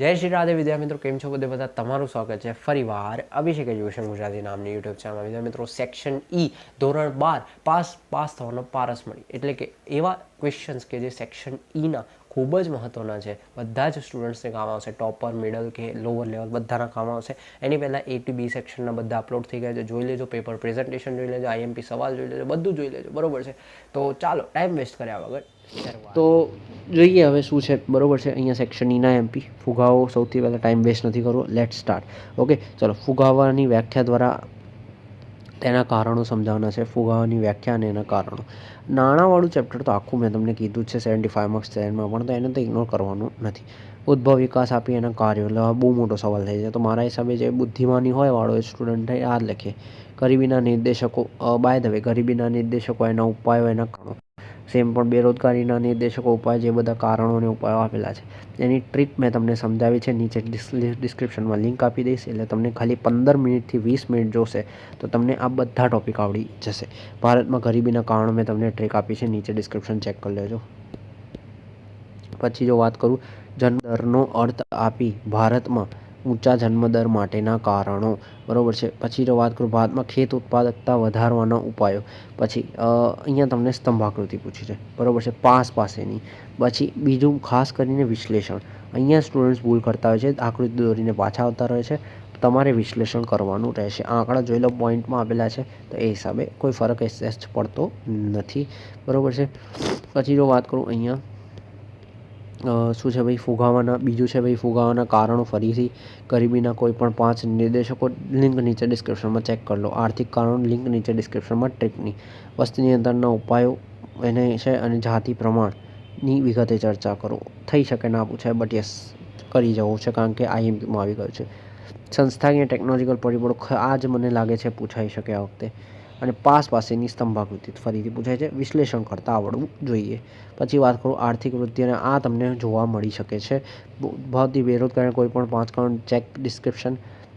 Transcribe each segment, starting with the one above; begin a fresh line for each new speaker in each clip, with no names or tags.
જય શ્રી રાધે વિદ્યા મિત્રો, કેમ છો બધે બધા? તમારું સ્વાગત છે ફરીવાર અભિષેક એજ્યુકેશન ગુજરાતી નામની યુટ્યુબ ચેનલમાં વિદ્યા મિત્રો સેક્શન ઈ ધોરણ બાર, પાસ પાસ થવાનો પારસ મળી. એટલે કે એવા ક્વેશ્ચન્સ કે જે સેક્શન ઈના ખૂબ જ મહત્ત્વના છે. બધા જ સ્ટુડન્ટ્સને કામ આવશે. ટોપર મિડલ કે લોઅર લેવલ બધાના કામ આવશે. એની પહેલાં એ ટી બી સેક્શનના બધા અપલોડ થઈ ગયા છે. જોઈ લેજો પેપર પ્રેઝન્ટેશન જોઈ લેજો આઈએમપી સવાલ જોઈ લેજો, બધું જોઈ લેજો. બરોબર છે? તો ચાલો ટાઈમ વેસ્ટ કર્યા વગર તો જોઈએ હવે શું છે, બરોબર છે, અહીંયા સેક્શન ઈના એમપી ફુગાવો સૌથી પહેલાં ટાઈમ વેસ્ટ નથી કરવો લેટ સ્ટાર્ટ ઓકે ચલો, ફુગાવાની વ્યાખ્યા દ્વારા તેના કારણો સમજાવવાના છે, ફુગાવાની વ્યાખ્યા અને એના કારણો. નાણાંવાળું ચેપ્ટર તો આખું મેં તમને કીધું જ છે સેવન્ટી ફાઇવ માર્ક્સ એમાં, પણ તો એને તો ઇગ્નોર કરવાનું નથી. ઉદ્ભવ વિકાસ આપી એના કાર્યો, એટલે બહુ મોટો સવાલ થઈ જાય તો મારા હિસાબે જે બુદ્ધિમાની હોય, વાળો એ સ્ટુડન્ટ યાદ લખે. ગરીબીના નિર્દેશકો બાય ધ વે ગરીબીના નિર્દેશકો એના ઉપાયો, એના કારણો. સેમ પણ બેરોજગારીના નિર્દેશકો ઉપાય જે બધા કારણોને ઉપાયો આપેલા છે. એની ટ્રીક મેં તમને સમજાવી છે. નીચે ડિસ્ક્રિપ્શનમાં લિંક આપી દઈશ. એટલે તમને ખાલી પંદર મિનિટથી વીસ મિનિટ જોશે તો તમને આ બધા ટોપિક આવડી જશે. ભારતમાં ગરીબીના કારણો મેં તમને ટ્રીક આપી છે. નીચે ડિસ્ક્રિપ્શન ચેક કરી લેજો. પછી જો વાત કરું જન્મદરનો અર્થ આપી ભારતમાં ઊંચા જન્મદર માટેના કારણો. બરાબર છે? પછી જો વાત કરું ભારતમાં ખેત ઉત્પાદકતા વધારવાના ઉપાયો. પછી અહીંયા તમને સ્તંભાકૃતિ પૂછી છે. બરાબર છે? પાસ પાસેની. પછી બીજું ખાસ કરીને વિશ્લેષણ. અહીંયા સ્ટુડન્ટ્સ ભૂલ કરતા હોય છે, આકૃતિ દોરીને પાછા આવતા રહે છે. તમારે વિશ્લેષણ કરવાનું રહેશે. આંકડા જોઈ લો પોઈન્ટમાં આપેલા છે. તો એ હિસાબે કોઈ ફરક એસેસ પડતો નથી. બરાબર છે? પછી જો વાત કરું અહીંયા શું છે ભાઈ, ફુગાવાના, બીજું છે ભાઈ, ફુગાવાના કારણો ફરીથી ગરીબીના કોઈ પણ પાંચ નિર્દેશકો લિંક નીચે ડિસ્ક્રિપ્શનમાં ચેક કરી લો. આર્થિક કારણો લિંક નીચે ડિસ્ક્રિપ્શનમાં ટ્રીપની વસ્તી નિયંત્રણના ઉપાયો એને છે અને જાતિ પ્રમાણની વિગતે ચર્ચા કરો. થઈ શકે ના પૂછાય બટ યસ કરી જવું છે, કારણ કે આઈએમપીમાં આવી ગયું છે. સંસ્થાકીય ટેકનોલોજીકલ પરિબળો આ જ મને લાગે છે પૂછાઈ શકે આ વખતે. અને પાસ પાસેની સ્તંભાકૃતિ ફરીથી પૂછાય છે. વિશ્લેષણ કરતાં આવડવું જોઈએ. પછી વાત કરું આર્થિક વૃદ્ધિ અને આ તમને જોવા મળી શકે છે. ભૌતિક બેરોજગારી કોઈ પણ પાંચ કારણ ચેક ડિસ્ક્રિપ્શન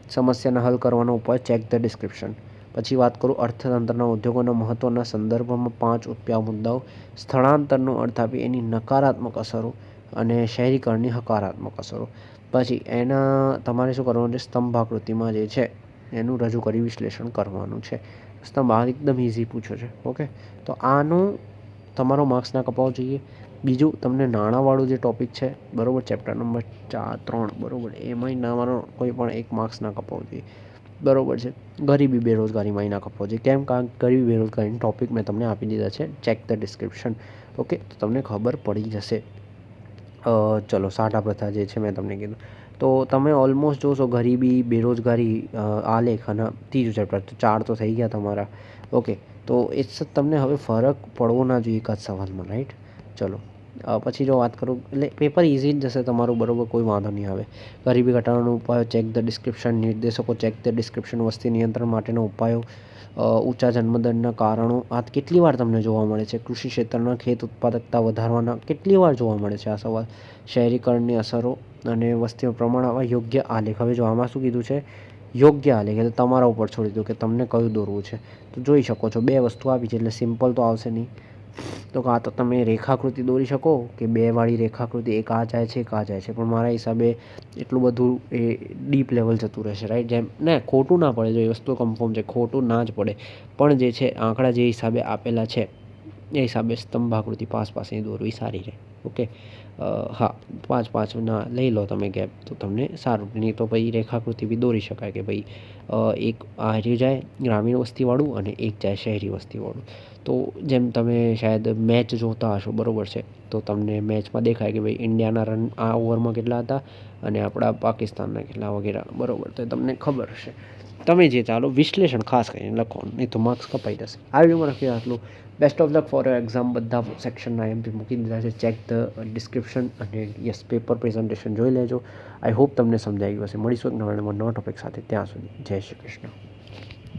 સમસ્યાના હલ કરવાનો ઉપાય ચેક ધ ડિસ્ક્રિપ્શન. પછી વાત કરું અર્થતંત્રના ઉદ્યોગોના મહત્ત્વના સંદર્ભમાં પાંચ ઉત્પ્યા મુદ્દાઓ. સ્થળાંતરનો અર્થ આપી એની નકારાત્મક અસરો અને શહેરીકરણની હકારાત્મક અસરો. પછી એના તમારે શું કરવાનું છે? સ્તંભાકૃતિમાં જે છે એનું રજૂ કરી વિશ્લેષણ કરવાનું છે. સ્તંભ આ એકદમ ઇઝી પૂછ્યો છે. ઓકે તો આનું તમારો માર્ક્સ ના કપાવો જોઈએ. બીજું, તમને નાણાંવાળું જે ટોપિક છે, બરોબર ચેપ્ટર નંબર ચાર, ત્રણ, બરોબર, એમાંય નાવાનો કોઈ પણ એક માર્ક્સ ના કપાવો જોઈએ. બરાબર છે. ગરીબી બેરોજગારીમાં ના કપાવો જોઈએ. કેમ? કારણ ગરીબી, બેરોજગારીની ટોપિક મેં તમને આપી દીધા છે. ચેક ધ ડિસ્ક્રિપ્શન ઓકે તો તમને ખબર પડી જશે. ચલો, સાટા પ્રથા જે છે, મેં તમને કીધું. તો તમે ઓલમોસ્ટ જોશો ગરીબી, બેરોજગારી આ આલેખ અને ત્રીજું ચેપ્ટર તો ચાર તો થઈ ગયા તમારા. ઓકે તો એ તમને હવે ફરક પડવો ના જોઈએ એક જ સવાલમાં રાઈટ ચલો. પછી જો વાત કરું, એટલે પેપર ઇઝી જ જશે તમારું, બરોબર, કોઈ વાંધો નહીં આવે. ગરીબી ઘટાડવાનો ઉપાયો ચેક ધ ડિસ્ક્રિપ્શન નિર્દેશકો ચેક ધ ડિસ્ક્રિપ્શન વસ્તી નિયંત્રણ માટેના ઉપાયો. ઊંચા જન્મદરના કારણો આ કેટલી વાર તમને જોવા મળે છે? કૃષિ ક્ષેત્રના ખેત ઉત્પાદકતા વધારવાના કેટલી વાર જોવા મળે છે આ સવાલ? શહેરીકરણની અસરો અને વસ્તીનું પ્રમાણ આવા યોગ્ય આલેખ. હવે જો આમાં શું કીધું છે? યોગ્ય આલેખ, એટલે તમારા ઉપર છોડી દો કે તમને કયું દોરવું છે? તો જોઈ શકો છો, બે વસ્તુ આપી છે, એટલે સિમ્પલ તો આવશે નહીં. તો કાં તો તમે રેખાકૃતિ દોરી શકો કે બે વાળી રેખાકૃતિ, એક આ જાય છે, એક આ જાય છે. પણ મારા હિસાબે એટલું બધું એ ડીપ લેવલ જતું રહેશે રાઈટ જેમ, ને ખોટું ના પડે, જો એ વસ્તુ કન્ફર્મ છે, ખોટું ના જ પડે. પણ જે છે, આંકડા જે હિસાબે આપેલા છે, એ હિસાબે સ્તંભાકૃતિ પાસ પાસેની દોરવી સારી રહે. ઓકે? હા, પાંચ પાંચના લઈ લો તમે ગેપ. તો તમને સારું. નહીં તો પછી રેખાકૃતિ બી દોરી શકાય કે ભાઈ એક આ જાય ગ્રામીણ વસ્તીવાળું અને એક જાય શહેરી વસ્તીવાળું. તો જેમ તમે શાયદ મેચ જોતા હશો, બરાબર છે? તો તમને મેચમાં દેખાય કે ભાઈ ઇન્ડિયાના રન આ ઓવરમાં કેટલા હતા અને આપણા પાકિસ્તાનના કેટલા વગેરે. બરાબર. તો તમને ખબર હશે. તમે જે ચાલો, વિશ્લેષણ ખાસ કરીને લખો નહીં તો માર્ક્સ કપાઈ જશે. આ વિડીયોમાં લખી આટલું? Best of luck for exam બધા સેક્શનના એમપી મૂકી દીધા છે. ચેક ધ ડિસ્ક્રિપ્શન અને યસ પેપર પ્રેઝન્ટેશન જોઈ લેજો. આઈ હોપ તમને સમજાઈ ગયું હશે. મળીશું એક નવા નવા ટોપિક સાથે. ત્યાં સુધી જય શ્રી કૃષ્ણ.